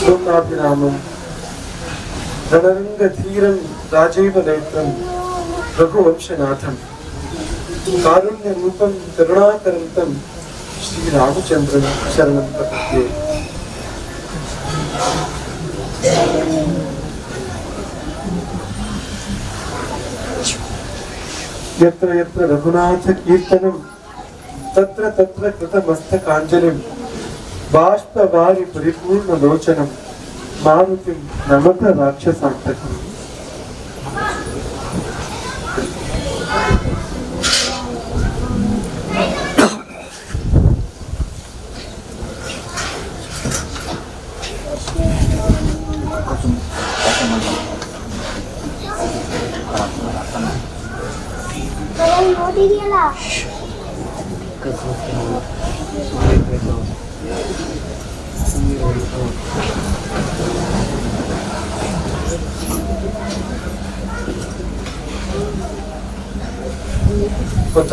శ్లోకాభిరామం. రణరంగ ధీరం రాజీవ నేత్రం రఘువంశనాథం. కారుణ్య రూపం కరుణాకరంతం శ్రీరామచంద్రం శరణం పదే ఎత్ర यत्र रघुनाथ कीर्तनं తత్ర तत्र कृतमस्तकाञ्जलिं బాష్పవారి పరిపూర్ణ లోచనం మారుతి నమత రాక్షసాంతకం Good looking.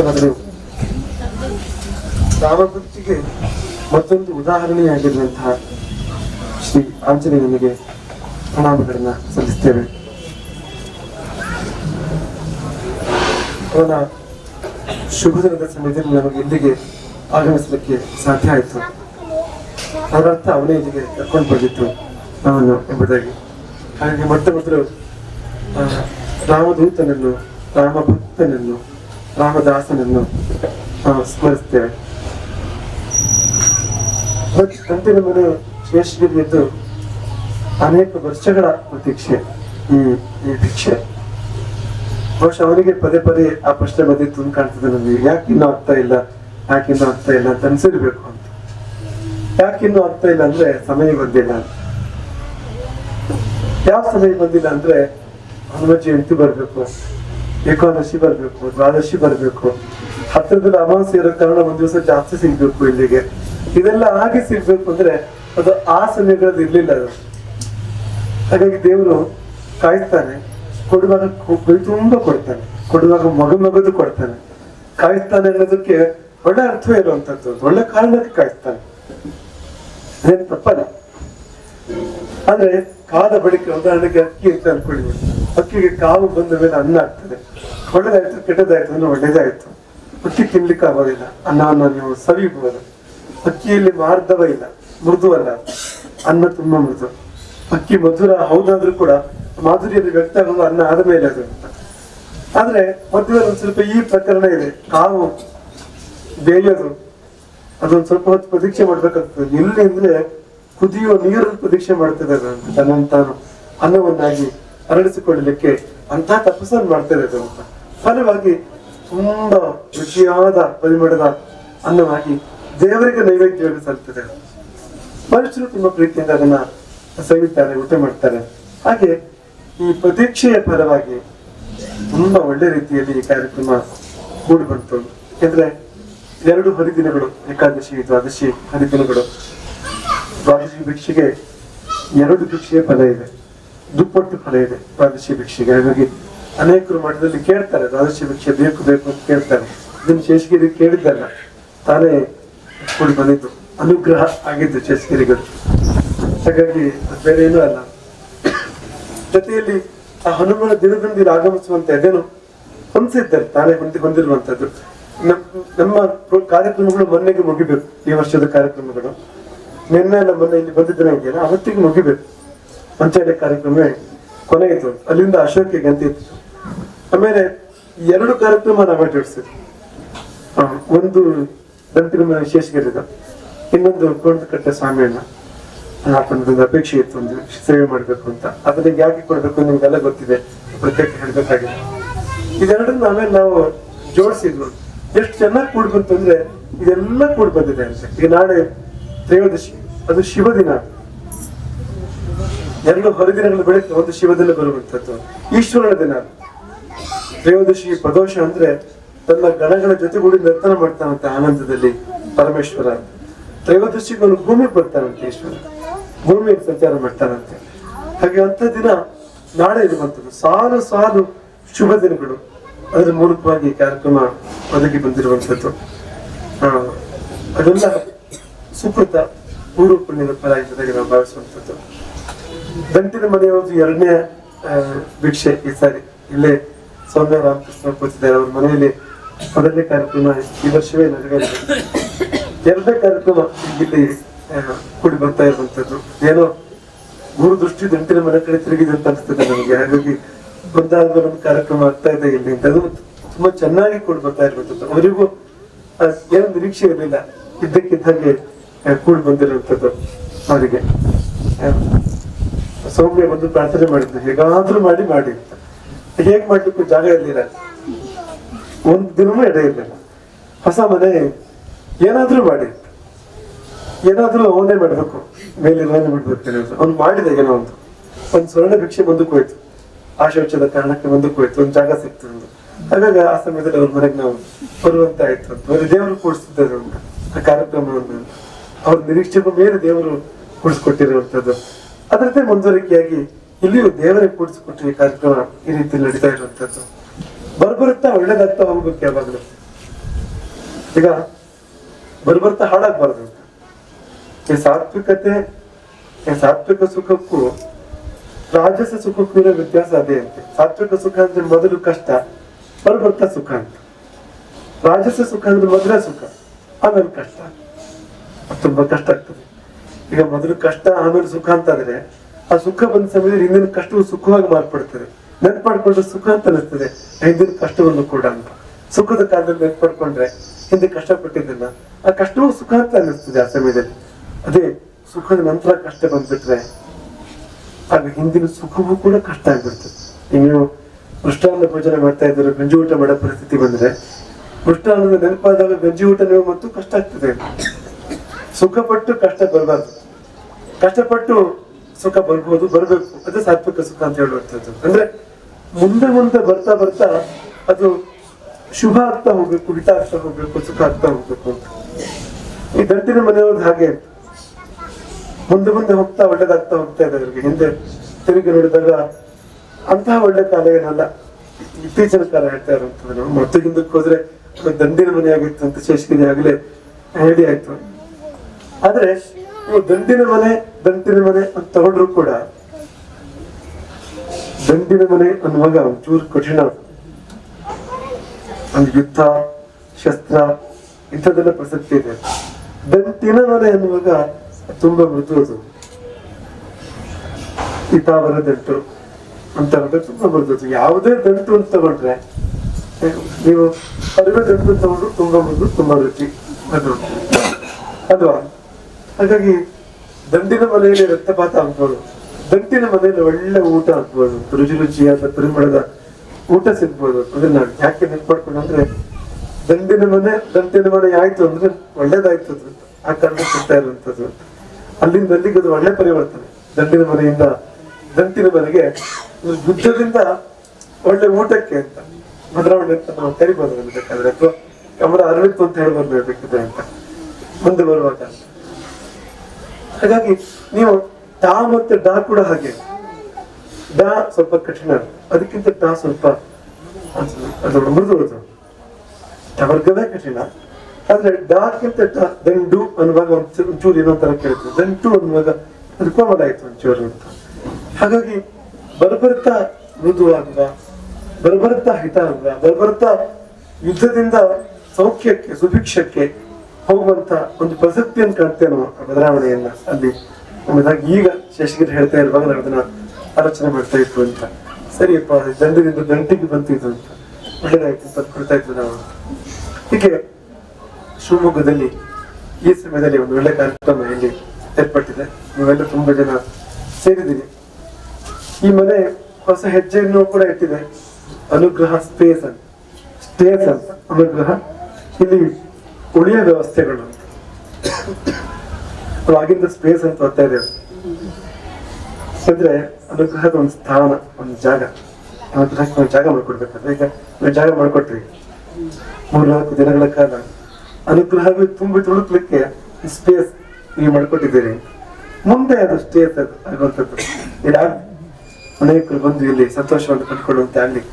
ಮೊದಲು ರಾಮಭಕ್ತಿಗೆ ಮತ್ತೊಂದು ಉದಾಹರಣೆಯಾಗಿರುವಂತಹ ಶ್ರೀ ಆಂಜನೇಯನಿಗೆ ಪ್ರಣಾಮಗಳನ್ನ ಸಲ್ಲಿಸ್ತೇವೆ ಅವನ ಶುಭ ದಿನದ ಸಮಯದಲ್ಲಿ ನಮಗೆ ಇಲ್ಲಿಗೆ ಆಗಮಿಸಲಿಕ್ಕೆ ಸಾಧ್ಯ ಆಯಿತು. ಅದರರ್ಥ ಅವನೇ ಇಲ್ಲಿಗೆ ಕರ್ಕೊಂಡು ಬಂದಿತ್ತು ಅವನು ಎಂಬುದಾಗಿ. ಹಾಗೆ ಮೊಟ್ಟ ಮೊದಲು ರಾಮದೂತನನ್ನು ರಾಮ ಭಕ್ತನನ್ನು ರಾಮದಾಸನನ್ನು ಸ್ಮರಿಸ್ತೇವೆ. ಅಂತೆ ನಮ್ಮನ್ನು ಶೇಷಗಿರಿಯದ್ದು ಅನೇಕ ವರ್ಷಗಳ ಪ್ರತೀಕ್ಷೆ, ಈ ಈ ಭಿಕ್ಷೆ. ಬಹುಶಃ ಅವನಿಗೆ ಪದೇ ಪದೇ ಆ ಪ್ರಶ್ನೆ ಬಂದಿತ್ತು ಅಂತ ಕಾಣ್ತದೆ ನಮಗೆ. ಯಾಕೆ ಇನ್ನೂ ಆಗ್ತಾ ಇಲ್ಲ? ಯಾಕೆ ಇನ್ನೂ ಆಗ್ತಾ ಇಲ್ಲ ಅಂತ ಅನ್ಸಿರ್ಬೇಕು. ಅಂತ ಯಾಕೆ ಇನ್ನೂ ಆಗ್ತಾ ಇಲ್ಲ ಅಂದ್ರೆ ಸಮಯ ಬಂದಿಲ್ಲ. ಯಾವ ಸಮಯ ಬಂದಿಲ್ಲ ಅಂದ್ರೆ ಹನುಮ ಜಯಂತಿ ಬರ್ಬೇಕು, ಏಕಾದಶಿ ಬರ್ಬೇಕು, ದ್ವಾದಶಿ ಬರ್ಬೇಕು. ಹತ್ತಿರದಲ್ಲಿ ಅಮಾವಾಸ್ಯ ಇರೋ ಕಾರಣ ಒಂದ್ ದಿವಸ ಜಾಸ್ತಿ ಸಿಗ್ಬೇಕು ಇಲ್ಲಿಗೆ. ಇದೆಲ್ಲ ಹಾಗೆ ಸಿಗ್ಬೇಕು ಅಂದ್ರೆ ಅದು ಆ ಸಮಯಗಳಲ್ಲಿ ಇರ್ಲಿಲ್ಲ ಅದು. ಹಾಗಾಗಿ ದೇವರು ಕಾಯಿಸ್ತಾನೆ, ಕೊಡುವಾಗ ತುಂಬಾ ಕೊಡ್ತಾನೆ. ಕೊಡುವಾಗ ಮಗ ಮಗದು ಕೊಡ್ತಾನೆ. ಕಾಯಿಸ್ತಾನೆ ಅನ್ನೋದಕ್ಕೆ ಒಳ್ಳೆ ಅರ್ಥ ಇರುವಂತದ್ದು. ಒಳ್ಳೆ ಕಾರಣಕ್ಕೆ ಕಾಯ್ತಾನೆ ಅದೇನು ತಪ್ಪಲ್ಲ. ಆದ್ರೆ ಕಾದ ಬಳಿಕ ಉದಾಹರಣೆಗೆ ಅಕ್ಕಿ ಅಂತ ಅನ್ಕೊಳ್ಳಿ ಅಕ್ಕಿಗೆ ಕಾವು ಬಂದ ಮೇಲೆ ಅನ್ನ ಆಗ್ತದೆ. ಒಳ್ಳೇದಾಯ್ತು, ಕೆಟ್ಟದಾಯ್ತು ಅಂದ್ರೆ ಒಳ್ಳೇದಾಯ್ತು. ಅಕ್ಕಿ ತಿನ್ಲಿಕ್ಕೆ ಆಗೋದಿಲ್ಲ. ಅನ್ನವನ್ನು ನೀವು ಸವಿಬಹುದು ಅಕ್ಕಿಯಲ್ಲಿ ಮಾರ್ಧವ ಇಲ್ಲ. ಮೃದು ಅಲ್ಲ. ಅನ್ನ ತುಂಬಾ ಮೃದು. ಅಕ್ಕಿ ಮಧುರ ಹೌದಾದ್ರೂ ಕೂಡ ಮಾಧುರ್ಯದಲ್ಲಿ ವ್ಯಕ್ತ ಅನ್ನ ಆದ ಮೇಲೆ ಅದು ಆದ್ರೆ ಒಂದ್ ಸ್ವಲ್ಪ ಈ ಪ್ರಕರಣ ಇದೆ. ಕಾವು ಬೇಯೋದು. ಅದೊಂದ್ ಸ್ವಲ್ಪ ಹೊತ್ತು ಪ್ರತೀಕ್ಷೆ ಮಾಡ್ಬೇಕಾಗ್ತದೆ ಇಲ್ಲಿ ಅಂದ್ರೆ ಕುದಿಯುವ ನೀರನ್ನು ಪ್ರತೀಕ್ಷೆ ಮಾಡ್ತದೆ ಅದು ಅಂತ ತನ್ನನ್ನು ತಾನು ಅನ್ನವನ್ನಾಗಿ ಅರಳಿಸಿಕೊಳ್ಳಲಿಕ್ಕೆ ಅಂತ ತಪಸ್ಸನ್ನು ಮಾಡ್ತಾ ಅಂತ. ಫಲವಾಗಿ ತುಂಬಾ ರುಚಿಯಾದ, ಪರಿಮಳದ ಅನ್ನವಾಗಿ ದೇವರಿಗೆ ನೈವೇದ್ಯ ಸಲ್ತದೆ. ಮನುಷ್ಯರು ತುಂಬಾ ಪ್ರೀತಿಯಿಂದ ಅದನ್ನ ಸವಿತಾರೆ, ಊಟ ಮಾಡ್ತಾರೆ. ಹಾಗೆ ಈ ಪ್ರತೀಕ್ಷೆಯ ಫಲವಾಗಿ ತುಂಬಾ ಒಳ್ಳೆ ರೀತಿಯಲ್ಲಿ ಈ ಕಾರ್ಯಕ್ರಮ ಮೂಡಿ ಬಂತು ಯಾಕಂದ್ರೆ ಎರಡು ಹರಿದಿನಗಳು, ಏಕಾದಶಿ, ದ್ವಾದಶಿ ಹರಿದಿನಗಳು. ದ್ವಾದಶಿ ಭಿಕ್ಷೆಗೆ ಎರಡು ಭಿಕ್ಷೆಯ ಫಲ ಇದೆ. ದುಪ್ಪಟ್ಟು ಫಲ ಇದೆ ದ್ವಾದಶಿ ಭಿಕ್ಷೆಗೆ. ಹಾಗಾಗಿ ಅನೇಕರು ಮಠದಲ್ಲಿ ಕೇಳ್ತಾರೆ, ದ್ವಾದಶಿ ಭಿಕ್ಷೆ ಬೇಕು ಬೇಕು ಅಂತ ಕೇಳ್ತಾರೆ. ಇದನ್ನು ಶೇಷಗಿರಿ ಕೇಳಿದ್ದಲ್ಲ, ತಾನೇ ಕೂಡಿ ಬಂದಿದ್ದು, ಅನುಗ್ರಹ ಆಗಿದ್ದು ಶೇಷಗಿರಿಗಳು. ಹಾಗಾಗಿ ಬೇರೆ ಏನೂ ಅಲ್ಲ. ಜೊತೆಯಲ್ಲಿ ಆ ಹನುಮನ ದಿನದಂದಿರ ಆಗಮಿಸುವಂತ ಇದೇನು ಹೊಂದಿದ್ದಾರೆ ತಾನೇ ಹೊಂದಿ ಹೊಂದಿರುವಂತದ್ದು. ನಮ್ಮ ಕಾರ್ಯಕ್ರಮಗಳು ಮೊನ್ನೆಗೆ ಮುಗಿಬೇಕು. ಈ ವರ್ಷದ ಕಾರ್ಯಕ್ರಮಗಳು. ನಿನ್ನೆ ನಮ್ಮನ್ನ ಇಲ್ಲಿ ಬಂದಿದ್ರೆ ಇದೆಯಲ್ಲ ಅವತ್ತಿಗೆ ಮುಗಿಬೇಕು. ಪಂಚಾಯತ್ ಕಾರ್ಯಕ್ರಮ ಕೊನೆಯಿತು ಅಲ್ಲಿಂದ ಅಶೋಕಿಗೆ ಅಂತ ಇತ್ತು. ಆಮೇಲೆ ಎರಡು ಕಾರ್ಯಕ್ರಮ ನಾವು ಆ, ಒಂದು ದಂತಿನ ವಿಶೇಷಗಿರಿದ ಇನ್ನೊಂದು ಕೋಣಕಟ್ಟೆ ಸ್ವಾಮಿಯನ್ನ ಒಂದು ಅಪೇಕ್ಷೆ ಇತ್ತು. ಒಂದು ಸೇವೆ ಮಾಡಬೇಕು ಅಂತ. ಅದನ್ನ ಯಾಕೆ ಕೊಡಬೇಕು ನಿಮ್ಗೆಲ್ಲ ಗೊತ್ತಿದೆ. ಪ್ರತ್ಯೇಕ ಹೇಳ್ಬೇಕಾಗಿದೆ. ಇದೆರಡನ್ನ ಆಮೇಲೆ ನಾವು ಜೋಡಿಸಿದ್ವು. ಎಷ್ಟು ಚೆನ್ನಾಗಿ ಕೂಡ್ ಬಂತು ಅಂದ್ರೆ ಇದೆಲ್ಲ ಕೂಡ್ ಬಂದಿದೆ ಅನ್ಸುತ್ತೆ ನಾಳೆ ತ್ರಯೋದಶಿ, ಅದು ಶಿವ ದಿನ ಎರಡು ಹೊರದಿನಗಳು ಬೆಳಗ್ಗೆ ಒಂದು ಶಿವದಲ್ಲಿ ಬರುವಂತದ್ದು ಈಶ್ವರನ ದಿನ. ತ್ರಯೋದಶಿ ಪ್ರದೋಷ ಅಂದ್ರೆ ತನ್ನ ಗಣಗಳ ಜೊತೆಗೂಡಿ ನರ್ತನ ಮಾಡ್ತಾನಂತೆ ಆನಂದದಲ್ಲಿ ಪರಮೇಶ್ವರ. ತ್ರಯೋದಶಿಗೆ ಅವನು ಭೂಮಿಗೆ ಬರ್ತಾನಂತೆ ಈಶ್ವರ. ಭೂಮಿಯಲ್ಲಿ ಸಂಚಾರ ಮಾಡ್ತಾನಂತೆ. ಹಾಗೆ ಅಂತ ದಿನ ನಾಳೆ ಇರುವಂತದ್ದು ಸಾಲು ಸಾಲು ಶುಭ ದಿನಗಳು. ಅದರ ಮೂಲಕವಾಗಿ ಕಾರ್ಯಕ್ರಮ ಒದಗಿ ಬಂದಿರುವಂತದ್ದು ಆ, ಅದೆಲ್ಲ ಸುಕೃತ ಪೂರ್ವ ಪುಣ್ಯದ ಫಲ ಜೊತೆಗೆ ನಾವು ಭಾವಿಸುವಂಥದ್ದು. ದಂಟಿನ ಮನೆಯವರು ಎರಡನೇ ಭಿಕ್ಷೆ ಈ ಸಾರಿ. ಇಲ್ಲೇ ಸೌಮ್ಯ ರಾಮಕೃಷ್ಣ ಕೂತಿದ್ದಾರೆ ಅವ್ರ ಮನೆಯಲ್ಲಿ ಮೊದಲನೇ ಕಾರ್ಯಕ್ರಮ ಈ ವರ್ಷವೇ ನಡೆಯಲಿದೆ. ಎರಡನೇ ಕಾರ್ಯಕ್ರಮ ಇಲ್ಲಿ ಕೂಡಿ ಬರ್ತಾ ಇರುವಂತದ್ದು ಏನೋ ಗುರು ದೃಷ್ಟಿ ದಂಟಿನ ಮನೆ ಕಡೆ ತಿರುಗಿದೆ ಅಂತ ಅನಿಸ್ತದೆ ನಮಗೆ. ಹಾಗಾಗಿ ಒಂದಾದ್ಮೇಲೆ ಒಂದು ಕಾರ್ಯಕ್ರಮ ಆಗ್ತಾ ಇದೆ ಇಲ್ಲಿ ಅಂತ. ಅದು ತುಂಬಾ ಚೆನ್ನಾಗಿ ಕೂಡ ಬರ್ತಾ ಇರ್ಬೇಕು ಅವರಿಗೂ ಏನೋ ನಿರೀಕ್ಷೆ ಇರಲಿಲ್ಲ. ಇದ್ದಕ್ಕಿದ್ದಂಗೆ ಕೂಡ ಬಂದಿರುವಂತದ್ದು ಅವರಿಗೆ. ಸೌಮ್ಯ ಬಂದು ಪ್ರಾರ್ಥನೆ ಮಾಡಿದ್ದು ಹೇಗಾದ್ರೂ ಮಾಡಿ ಮಾಡಿ ಹೇಗ್ ಮಾಡ್ಲಿಕ್ಕೂ ಜಾಗ ಇರ್ಲಿಲ್ಲ. ಒಂದ್ ದಿನವೂ ಎಡೆ ಇರ್ಲಿಲ್ಲ. ಹೊಸ ಮನೆ, ಏನಾದ್ರೂ ಮಾಡಿ. ಏನಾದ್ರೂ ಅವನೇ ಮಾಡ್ಬೇಕು. ಮೇಲಿರೋನೇ ಮಾಡ್ಬೇಕು ಅವ್ನು ಮಾಡಿದ ಏನೋ ಒಂದು, ಒಂದ್ ಸ್ವರ್ಣ ಭಿಕ್ಷೆ ಬಂದು ಹೋಯ್ತು ಆ ಶೌಚದ ಕಾರಣಕ್ಕೆ ಮುಂದಕ್ಕೆ ಕುಳಿತು ಒಂದು ಜಾಗ ಸಿಕ್ತು ಒಂದು ಹಾಗಾಗಿ ಆ ಸಮಯದಲ್ಲಿ ಅವ್ರ ಮನೆಗೆ ನಾವು ಬರುವಂತ ಆಯ್ತು ಅಂತ. ಅವ್ರ ದೇವರು ಕೂಡಿಸ್ತಿದ್ದಾರೆ ಆ ಕಾರ್ಯಕ್ರಮವನ್ನು. ಅವ್ರ ನಿರೀಕ್ಷೆಗೂ ಮೇಲೆ ದೇವರು ಕೂಡಿಸ್ಕೊಟ್ಟಿರುವಂತದ್ದು ಅದರಂತೆ ಮುಂದುವರಿಕೆಯಾಗಿ ಇಲ್ಲಿಯೂ ದೇವರೇ ಕೂಡಿಸಿಕೊಟ್ಟಿರುವ ಕಾರ್ಯಕ್ರಮ ಈ ರೀತಿ ನಡೀತಾ ಇರುವಂತದ್ದು ಬರ್ಬರುತ್ತಾ ಒಳ್ಳೇದಾಗ್ತಾ ಹೋಗ್ಬೇಕು ಯಾವಾಗಲೂ ಈಗ ಬರ್ಬರ್ತಾ ಹಾಳಾಗ್ಬಾರ್ದು ಈ ಸಾತ್ವಿಕತೆ, ಈ ಸಾತ್ವಿಕ ಸುಖಕ್ಕೂ ರಾಜಸ ಸುಖ ಕೂಡ ವ್ಯತ್ಯಾಸ ಅದೇ ಅಂತೆ. ಸಾತ್ವಿಕ ಸುಖ ಅಂದ್ರೆ ಮೊದಲು ಕಷ್ಟ ಬರ್ಬರ್ತಾ ಸುಖ ಅಂತ. ರಾಜಸ ಸುಖ ಅಂದ್ರೆ ಮೊದಲ ಸುಖ, ಆಮೇಲೆ ಕಷ್ಟ. ತುಂಬಾ ಕಷ್ಟ ಆಗ್ತದೆ. ಈಗ ಮೊದಲು ಕಷ್ಟ, ಆಮೇಲೆ ಸುಖ ಅಂತ ಆ ಸುಖ ಬಂದ ಸಮಯದಲ್ಲಿ ಹಿಂದಿನ ಕಷ್ಟವು ಸುಖವಾಗಿ ಮಾರ್ಪಡ್ತದೆ. ನೆನ್ಪಾಡ್ಕೊಂಡ್ರೆ ಸುಖ ಅಂತ ಅನಿಸ್ತದೆ ಹಿಂದಿನ ಕಷ್ಟವನ್ನು ಕೂಡ ಅಂತ. ಸುಖದ ಕಾಲದಲ್ಲಿ ನೆನ್ಪಾಡ್ಕೊಂಡ್ರೆ ಹಿಂದೆ ಹಿಂದೆ ಕಷ್ಟಪಟ್ಟಿದ್ದನ್ನ, ಆ ಕಷ್ಟವೂ ಸುಖ ಅಂತ ಅನಿಸ್ತದೆ ಆ ಸಮಯದಲ್ಲಿ. ಅದೇ ಸುಖದ ನಂತರ ಕಷ್ಟ ಬಂದ್ಬಿಟ್ರೆ ಆಗ ಹಿಂದಿನ ಸುಖವೂ ಕೂಡ ಕಷ್ಟ ಆಗ್ಬಿಡ್ತದೆ ನೀವು ಮೃಷ್ಟಾನ್ನ ಭೋಜನ ಮಾಡ್ತಾ ಇದ್ದಾರೆ, ಗಂಜಿ ಊಟ ಮಾಡೋ ಪರಿಸ್ಥಿತಿ ಬಂದ್ರೆ ಮೃಷ್ಟಾನ್ನದ ನೆನಪಾದಾಗ ಗಂಜಿ ಊಟ ನೀವು ಮತ್ತು ಕಷ್ಟ ಆಗ್ತದೆ. ಸುಖಪಟ್ಟು ಕಷ್ಟ ಬರಬಾರ್ದು. ಕಷ್ಟಪಟ್ಟು ಸುಖ ಬರ್ಬೋದು, ಬರಬೇಕು. ಅದೇ ಸಾತ್ವಿಕ ಸುಖ ಅಂತ ಹೇಳುವಂಥದ್ದು. ಅಂದ್ರೆ ಮುಂದೆ ಮುಂದೆ ಬರ್ತಾ ಬರ್ತಾ ಅದು ಶುಭ ಆಗ್ತಾ ಹೋಗ್ಬೇಕು ಹಿತ ಆಗ್ತಾ ಹೋಗ್ಬೇಕು, ಸುಖ ಆಗ್ತಾ ಹೋಗ್ಬೇಕು ಅಂತ. ಈ ದಂಟಿನ ಮನೆಯವ್ರದ್ದು ಹಾಗೆ. ಮುಂದೆ ಮುಂದೆ ಹೋಗ್ತಾ ಒಳ್ಳೇದಾಗ್ತಾ ಹೋಗ್ತಾ ಇದೆ ಅವರಿಗೆ ಹಿಂದೆ ತಿರುಗಿ ನೋಡಿದಾಗ ಅಂತಹ ಒಳ್ಳೆ ಕಾಲ ಏನಲ್ಲ. ಇತ್ತೀಚಿನ ಕಾಲ ಹೇಳ್ತಾ ಇರುವಂತದ್ದು ನಾವು. ಮತ್ತೆ ಹಿಂದಕ್ಕೆ ಹೋದ್ರೆ ದಂಡಿನ ಮನೆ ಆಗಿತ್ತು ಅಂತ ಶೇಷಗಿರಿ ಆಗಲೇ ಹೇಳಿ ಆಯ್ತು. ಆದ್ರೆ ನೀವು ದಂಡಿನ ಮನೆ, ದಂಟಿನ ಮನೆ ಅಂತ ತಗೊಂಡ್ರು ಕೂಡ ದಂಡಿನ ಮನೆ ಅನ್ನುವಾಗ ಒಂಚೂರು ಕಠಿಣ. ಒಂದು ಯುದ್ಧ, ಶಸ್ತ್ರ ಇಂಥದ್ದೆಲ್ಲ ಪ್ರಸಕ್ತಿ ಇದೆ. ದಂಟಿನ ಮನೆ ಅನ್ನುವಾಗ ತುಂಬಾ ಅದು ಪಿತಾವರ ದಂಟು ಅಂತ ಹೇಳಿದ್ರೆ ತುಂಬಾ ಅದು. ಯಾವುದೇ ದಂಟು ಅಂತ ತಗೊಂಡ್ರೆ ನೀವು ಅರಿವೆ ದಂಟು ತಗೊಂಡ್ರು ತುಂಬಾ ಮೃದು, ತುಂಬಾ ರುಚಿ. ಅದು. ಹಾಗಾಗಿ ದಂಡಿನ ಮನೆಯಲ್ಲಿ ರಕ್ತಪಾತ ಆಗ್ಬೋದು ದಂಟಿನ ಮನೆಯಲ್ಲಿ ಒಳ್ಳೆ ಊಟ ಆಗ್ಬೋದು ರುಚಿ ರುಚಿಯಾದ ಪರಿಮಳದ ಊಟ ಸಿಗ್ಬೋದು ಅದನ್ನ ಯಾಕೆ ನೆನ್ಪಾಡ್ಕೊಂಡು ಅಂದ್ರೆ, ದಂಡಿನ ಮನೆ ದಂಟಿನ ಮನೆ ಆಯ್ತು ಅಂದ್ರೆ ಒಳ್ಳೇದಾಯ್ತು ಆ ಕಾರಣ ಸಿಗ್ತಾ ಇರುವಂತದ್ದು ಅಲ್ಲಿಂದ ಅಲ್ಲಿಗೆ ಅದು ಒಳ್ಳೆ ಪರಿವರ್ತನೆ. ದಂಡಿನ ಮನೆಯಿಂದ, ದಂಟಿನ ಮನೆಗೆ ಯುದ್ಧದಿಂದ ಒಳ್ಳೆ ಊಟಕ್ಕೆ ಅಂತ ಬದಲಾವಣೆ ಅಂತ ನಾವು ಕರಿಬೋದು ಅದನ್ನ ಬೇಕಾದ್ರೆ. ಅಥವಾ ಅವರ ಅರವಿತ್ತು ಅಂತ ಹೇಳ್ಬೋದು ಬೇಕಿದೆ ಅಂತ. ಮುಂದೆ ಬರುವಾಗ. ಹಾಗಾಗಿ ನೀವು ಟಾ ಮತ್ತೆ ಡಾ ಕೂಡ ಹಾಗೆ. ಡಾ ಸ್ವಲ್ಪ ಕಠಿಣ. ಅದಕ್ಕಿಂತ ಟಾ ಸ್ವಲ್ಪ ಅದು ಮೃದು ಅದು ವರ್ಗವೇ ಕಠಿಣ. ಆದ್ರೆ ಡಾರ್ಕ್ ಅಂತ ದಂಡು ಅನ್ನುವಾಗ ಒಂಚೂರು ಏನೋ ತರ ಕೇಳ್ತದೆ ದಂಟು ಅನ್ನುವಾಗ ಅದು ಕೋಮಲ ಆಯ್ತು ಒಂಚೂರು ಅಂತ. ಹಾಗಾಗಿ ಬರ್ಬರ್ತಾ ಮೃದು ಆಗುವ ಬರ್ಬರ್ತಾ ಹಿತ ಆಗುವ ಬರ್ಬರ್ತಾ ಯುದ್ಧದಿಂದ ಸೌಖ್ಯಕ್ಕೆ, ಸುಭಿಕ್ಷಕ್ಕೆ ಹೋಗುವಂತ ಒಂದು ಪ್ರಸಕ್ತಿಯನ್ನು ಕಾಣ್ತೇವೆ ನಾವು ಬದಲಾವಣೆಯನ್ನ ಅಲ್ಲಿ. ನಮ್ಮದಾಗಿ ಈಗ ಶೇಷಗಿರಿ ಹೇಳ್ತಾ ಇರುವಾಗ ನಾವು ಅದನ್ನ ಆಲೋಚನೆ ಮಾಡ್ತಾ ಇತ್ತು ಅಂತ. ಸರಿಯಪ್ಪ ದಂಡದಿಂದ ದಂಟಿಗೆ ಬಂತಿದ್ದು ಅಂತ. ಒಳ್ಳೇದಾಯ್ತು ಅಂತ ಕೊಡ್ತಾ ಇದ್ವಿ ನಾವು. ಹೀಗೆ ಶಿವಮೊಗ್ಗದಲ್ಲಿ ಈ ಸಮಯದಲ್ಲಿ ಒಂದು ಒಳ್ಳೆ ಕಾರ್ಯಕ್ರಮ ಇಲ್ಲಿ ಏರ್ಪಟ್ಟಿದೆ. ನೀವೆಲ್ಲ ತುಂಬಾ ಜನ ಸೇರಿದ್ದೀರಿ. ಈ ಮನೆ ಹೊಸ ಹೆಜ್ಜೆಯನ್ನು ಕೂಡ ಇಟ್ಟಿದೆ. ಅನುಗ್ರಹ ಸ್ಪೇಸ್ ಅಂತ. ಸ್ಪೇಸ್ ಅಂತ. ಅನುಗ್ರಹ. ಇಲ್ಲಿ ಉಳಿಯ ವ್ಯವಸ್ಥೆಗಳು ಅಂತ. ಆಗಿಂದ ಸ್ಪೇಸ್ ಅಂತ ಬರ್ತಾ ಇದೆ. ಅದು. ಅಂದ್ರೆ ಅನುಗ್ರಹದ ಒಂದು ಸ್ಥಾನ, ಒಂದು ಜಾಗ. ಅನುಗ್ರಹಕ್ಕೆ ಒಂದು ಜಾಗ ಮಾಡ್ಕೊಡ್ಬೇಕಂದ್ರೆ ಈಗ ಜಾಗ ಮಾಡ್ಕೊಟ್ರಿ. ಮೂರ್ನಾಲ್ಕು ದಿನಗಳ ಕಾಲ ಅನುಗ್ರಹವೇ ತುಂಬಿ ತುಳುಕ್ಲಿಕ್ಕೆ ಸ್ಪೇಸ್ ನೀವು ಮಾಡಿಕೊಟ್ಟಿದ್ದೀರಿ. ಮುಂದೆ ಅದು ಸ್ಟೇಸ್ ಆಗುವಂಥದ್ದು. ಇದಾಗಿ ಅನೇಕರು ಬಂದು ಇಲ್ಲಿ ಸಂತೋಷವನ್ನು ಕಂಡುಕೊಳ್ಳುವಂತೆ ಆಗಲಿ.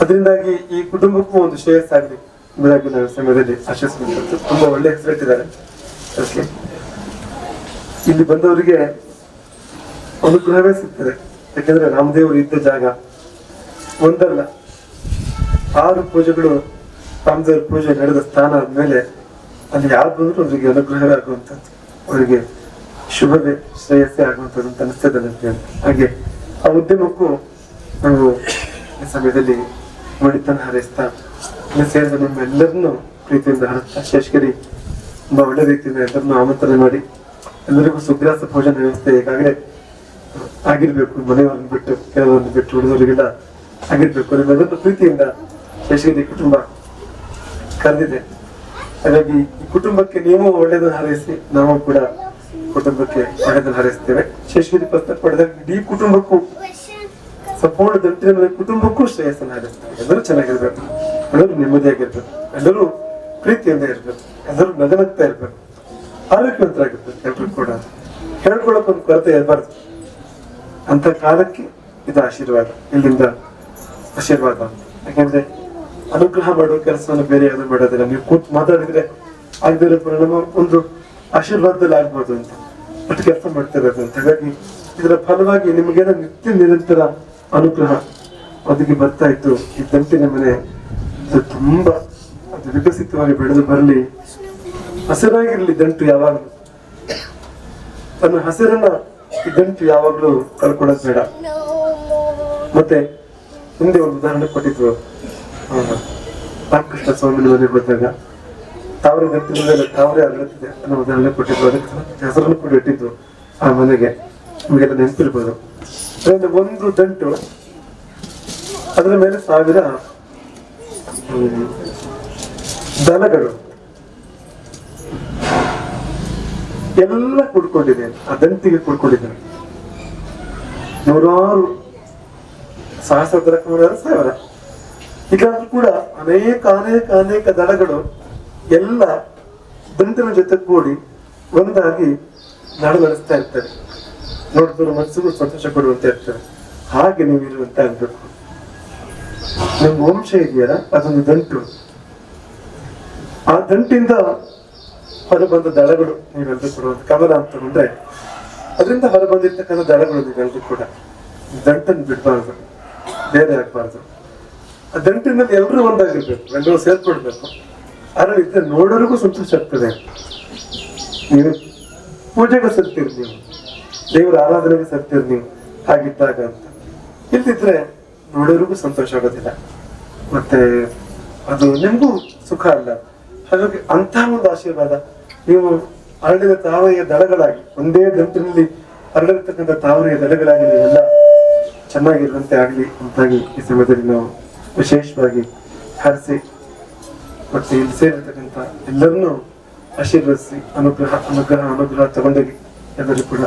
ಅದರಿಂದಾಗಿ ಈ ಕುಟುಂಬಕ್ಕೂ ಒಂದು ಶ್ರೇಯಸ್ ಆಗಲಿ. ಎಂಬುದಾಗಿ ನಾವು ಸಮಯದಲ್ಲಿ ಆಶಿಸುವಂಥದ್ದು ತುಂಬಾ ಒಳ್ಳೆ ಹೆಸರಿಟ್ಟಿದ್ದಾರೆ. ಅದಕ್ಕೆ ಇಲ್ಲಿ ಬಂದವರಿಗೆ ಅನುಗ್ರಹವೇ ಸಿಗ್ತದೆ. ಯಾಕೆಂದ್ರೆ ರಾಮದೇವರು ಇದ್ದ ಜಾಗ ಒಂದಲ್ಲ. ಆರು ಪೂಜೆಗಳು ರಾಮದೇವ್ರ ಪೂಜೆ ನಡೆದ ಸ್ಥಾನ ಆದ್ಮೇಲೆ ಅಲ್ಲಿ ಯಾರು ಬಂದ್ರು ಅವರಿಗೆ ಅನುಗ್ರಹವೇ ಆಗುವಂಥದ್ದು. ಅವರಿಗೆ ಶುಭವೇ, ಶ್ರೇಯಸ್ಸೇ ಆಗುವಂಥದ್ದು ಅಂತ ಅನಿಸ್ತದೆ ನನಗೆ. ಹಾಗೆ ಆ ಉದ್ಯಮಕ್ಕೂ ನಾವು ಈ ಸಮಯದಲ್ಲಿ ಮಡಿತನ ಹಾರೈಸ್ತಾ ಸೇರಿದ ನಿಮ್ಮೆಲ್ಲರನ್ನು ಪ್ರೀತಿಯಿಂದ ಹರಿಸ್ತಾ, ಶೇಷಗಿರಿ ತುಂಬ ಒಳ್ಳೆ ರೀತಿಯಿಂದ ಎಲ್ಲರನ್ನು ಆಮಂತ್ರಣ ಮಾಡಿ, ಎಲ್ಲರಿಗೂ ಸುಗ್ರಾಸ ಭೋಜನ ವ್ಯವಸ್ಥೆ ಈಗಾಗಲೇ ಆಗಿರ್ಬೇಕು. ಮನೆಯವರನ್ನು ಬಿಟ್ಟು, ಕೆಲವರನ್ನು ಬಿಟ್ಟು ಉಳಿದವರಿಗೆಲ್ಲ ಆಗಿರ್ಬೇಕು. ನಿಮ್ಮೆಲ್ಲರನ್ನು ಪ್ರೀತಿಯಿಂದ ಶೇಷಗಿರಿ ಕುಟುಂಬ ಕರೆದಿದೆ. ಹಾಗಾಗಿ ಈ ಕುಟುಂಬಕ್ಕೆ ನೀವು ಒಳ್ಳೇದನ್ನು ಹಾರೈಸಿ, ನಾವು ಕೂಡ ಕುಟುಂಬಕ್ಕೆ ಒಳ್ಳೇದನ್ನು ಹಾರೈಸ್ತೇವೆ ಶೇಷಗಿರಿ ಪುಸ್ತಕ ಪಡೆದಾಗ ಇಡೀ ಕುಟುಂಬಕ್ಕೂ ಸಂಪೂರ್ಣ ದಂಟಿನ ಕುಟುಂಬಕ್ಕೂ ಶ್ರೇಯಸ್ಸನ್ನು ಹಾರೈಸ್ತೇವೆ ಎಲ್ಲರೂ ಚೆನ್ನಾಗಿರ್ಬೇಕು. ಎಲ್ಲರೂ ನೆಮ್ಮದಿಯಾಗಿರ್ಬೇಕು. ಎಲ್ಲರೂ ಪ್ರೀತಿಯಿಂದ ಇರ್ಬೇಕು. ಎಲ್ಲರೂ ನಗನಗ್ತಾ ಇರ್ಬೇಕು. ಆರೋಗ್ಯವಂತರಾಗಿರ್ಬೇಕು. ಎಲ್ಲರೂ ಕೂಡ ಹೇಳ್ಕೊಳಕ್ ಒಂದು ಕೊರತೆ ಇರಬಾರ್ದು. ಅಂತ ಕಾಲಕ್ಕೆ ಇದು ಆಶೀರ್ವಾದ. ಇಲ್ಲಿಂದ ಆಶೀರ್ವಾದ. ಯಾಕಂದ್ರೆ ಅನುಗ್ರಹ ಮಾಡುವ ಕೆಲಸವನ್ನು ಬೇರೆ ಯಾವ್ದು ಮಾಡೋದಿಲ್ಲ. ನೀವು ಕೂತ್ ಮಾತಾಡಿದ್ರೆ ಆಗದಿರೋ ಪರಿಣಾಮ ಒಂದು ಆಶೀರ್ವಾದದಲ್ಲಿ ಆಗ್ಬೋದು ಅಂತ. ಬಟ್ ಕೆಲಸ ಮಾಡ್ತಿರೋದು ಅಂತ. ಹಾಗಾಗಿ ಇದರ ಫಲವಾಗಿ ನಿಮಗೆ ನಿತ್ಯ ನಿರಂತರ ಅನುಗ್ರಹ ಅದಕ್ಕೆ ಬರ್ತಾ ಇತ್ತು. ಈ ತಂಪಿನ ಮನೆ ತುಂಬಾ ಅದು ವಿಕಸಿತವಾಗಿ ಬೆಳೆದು ಬರಲಿ. ಹಸಿರಾಗಿರ್ಲಿ ದಂಟು ಯಾವಾಗಲೂ. ತನ್ನ ಹಸಿರನ್ನ ಈ ದಂಟು ಯಾವಾಗಲೂ ಕಳ್ಕೊಳ್ಳೋದು ಬೇಡ. ಮತ್ತೆ ಹಿಂದೆ ಒಂದು ಉದಾಹರಣೆ ಕೊಟ್ಟಿದ್ರು. ರಾಮಕೃಷ್ಣ ಸ್ವಾಮಿ ಮನೆ ಬಂದಾಗ ತಾವರೆ ಮೇಲೆ ತಾವರೆ ಅರಳುತ್ತಿದೆ ಅನ್ನೋ ಉದಾಹರಣೆ ಕೊಟ್ಟಿದ್ರು. ಅದಕ್ಕೆ ಹೆಸರನ್ನು ಕೂಡ ಇಟ್ಟಿದ್ದು ಆ ಮನೆಗೆ. ನಿಮಗೆಲ್ಲ ನೆನಪಿರ್ಬೋದು. ಅದರಿಂದ ಒಂದು ದಂಟು ಅದರ ಮೇಲೆ ಸಾವಿರ ದನಗಳು ಎಲ್ಲ ಕುಡ್ಕೊಂಡಿದೆ. ಆ ದಂಟಿಗೆ ಕುಡ್ಕೊಂಡಿದ್ದಾರೆ. ನೂರಾರು ಸಹಸ್ರ ಸಾವಿರ. ಹೀಗಾದ್ರೂ ಕೂಡ ಅನೇಕ ಅನೇಕ ಅನೇಕ ದಳಗಳು ಎಲ್ಲ ಬಂದಿನ ಜೊತೆ ಕೂಡಿ ಒಂದಾಗಿ ನಾಡು ನಡೆಸ್ತಾ ಇರ್ತಾರೆ ನೋಡಿದ್ರು ಮನಸ್ಸಿಗೂ ಸಂತೋಷ ಪಡುವಂತೆ ಇರ್ತಾರೆ ಹಾಗೆ ನೀವು ಇರುವಂತ ಆಗ್ಬೇಕು ನಿಮ್ ವಂಶ ಇದೆಯಲ್ಲ, ಅದೊಂದು ದಂಟು. ಆ ದಂಟಿಂದ ಹೊರಬಂದ ದಳಗಳು ನೀವೆಲ್ಲರೂ ಕೊಡುವಂತ ಕಮಲ ಅಂತ ಅಂದ್ರೆ ಅದರಿಂದ ಹೊರಬಂದಿರ್ತಕ್ಕಂಥ ದಳಗಳು ನೀವೆಲ್ಲರೂ ಕೂಡ ದಂಟನ್ನು ಬಿಡಬಾರ್ದು. ಬೇರೆ ಆಗ್ಬಾರ್ದು. ಆ ದಂಟಿನಲ್ಲಿ ಎಲ್ಲರೂ ಒಂದಾಗಿರ್ಬೇಕು ಎಲ್ಲರೂ ಸೇರ್ಕೊಡ್ಬೇಕು ಇದ್ರೆ ನೋಡೋರಿಗೂ ಸಂತೋಷ ಆಗ್ತದೆ. ನೀವು ಪೂಜೆಗೆ ಸತ್ತೀರಿ ನೀವು. ದೇವರ ಆರಾಧನೆಗೆ ಸತ್ತೀರಿ ನೀವು. ಹಾಗಿದ್ದಾಗ ಅಂತ. ಇಲ್ದಿದ್ರೆ ನೋಡೋರಿಗೂ ಸಂತೋಷ ಆಗೋದಿಲ್ಲ. ಮತ್ತೆ ಅದು ನಿಮ್ಗೂ ಸುಖ ಅಲ್ಲ. ಹಾಗಾಗಿ ಅಂತ ಒಂದು ಆಶೀರ್ವಾದ. ನೀವು ಅರಳಿದ ತಾವರೆಯ ದಳಗಳಾಗಿ, ಒಂದೇ ದಂಟಿನಲ್ಲಿ ಅರಳಿರ್ತಕ್ಕಂಥ ತಾವರೆಯ ದಳಗಳಾಗಿ ನೀವೆಲ್ಲ ಚೆನ್ನಾಗಿರುವಂತೆ ಆಗಲಿ ಅಂತಾಗಿ ಈ ಸಮಯದಲ್ಲಿ ನಾವು ವಿಶೇಷವಾಗಿ ಹರಿಸಿ ಮತ್ತು ಇಲ್ಲಿ ಸೇರಿರ್ತಕ್ಕಂಥ ಎಲ್ಲರನ್ನೂ ಆಶೀರ್ವದಿಸಿ, ಅನುಗ್ರಹ ಅನುಗ್ರಹ ಅನುಗ್ರಹ ತಗೊಂಡೋಗಿ ಎಲ್ಲರೂ ಕೂಡ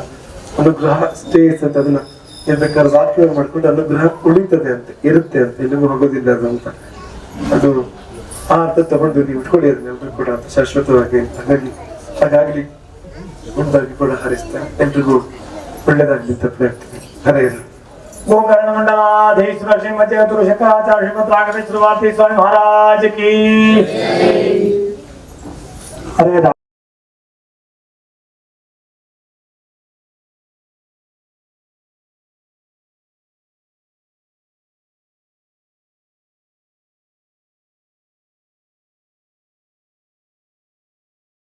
ಅನುಗ್ರಹ ಸ್ಟೇಸ್ ಅಂತ ಅದನ್ನ ಇರ್ಬೇಕಾದ್ರೆ ವಾಕ್ಯ ಮಾಡಿಕೊಂಡು ಅನುಗ್ರಹ ಉಳಿತದೆ ಅಂತ, ಇರುತ್ತೆ ಅಂತ, ಎಲ್ಲಿಗೂ ಹೋಗೋದಿಲ್ಲ ಅಂತ. ಅದು ಆ ಅರ್ಥ ತಗೊಂಡು ನೀವು ಇಟ್ಕೊಳ್ಳಿ ಅದನ್ನ ಎಲ್ಲರೂ ಕೂಡ ಶಾಶ್ವತವಾಗಿ ಹಾಗಾಗಿ, ಹಾಗಾಗ್ಲಿ ಮುಂದಾಗಿ ಕೂಡ ಹರಿಸ್ತಾ ಎಲ್ರಿಗೂ ಒಳ್ಳೇದಾಗ್ಲಿ ಅಂತ ಪ್ರಯತ್ನ ಹರೇ. मंडलाधीश्वर श्रीमती चतुर शंकराचार्य श्रीमद राघवेश्वर भारती स्वामी महाराज की हरे राम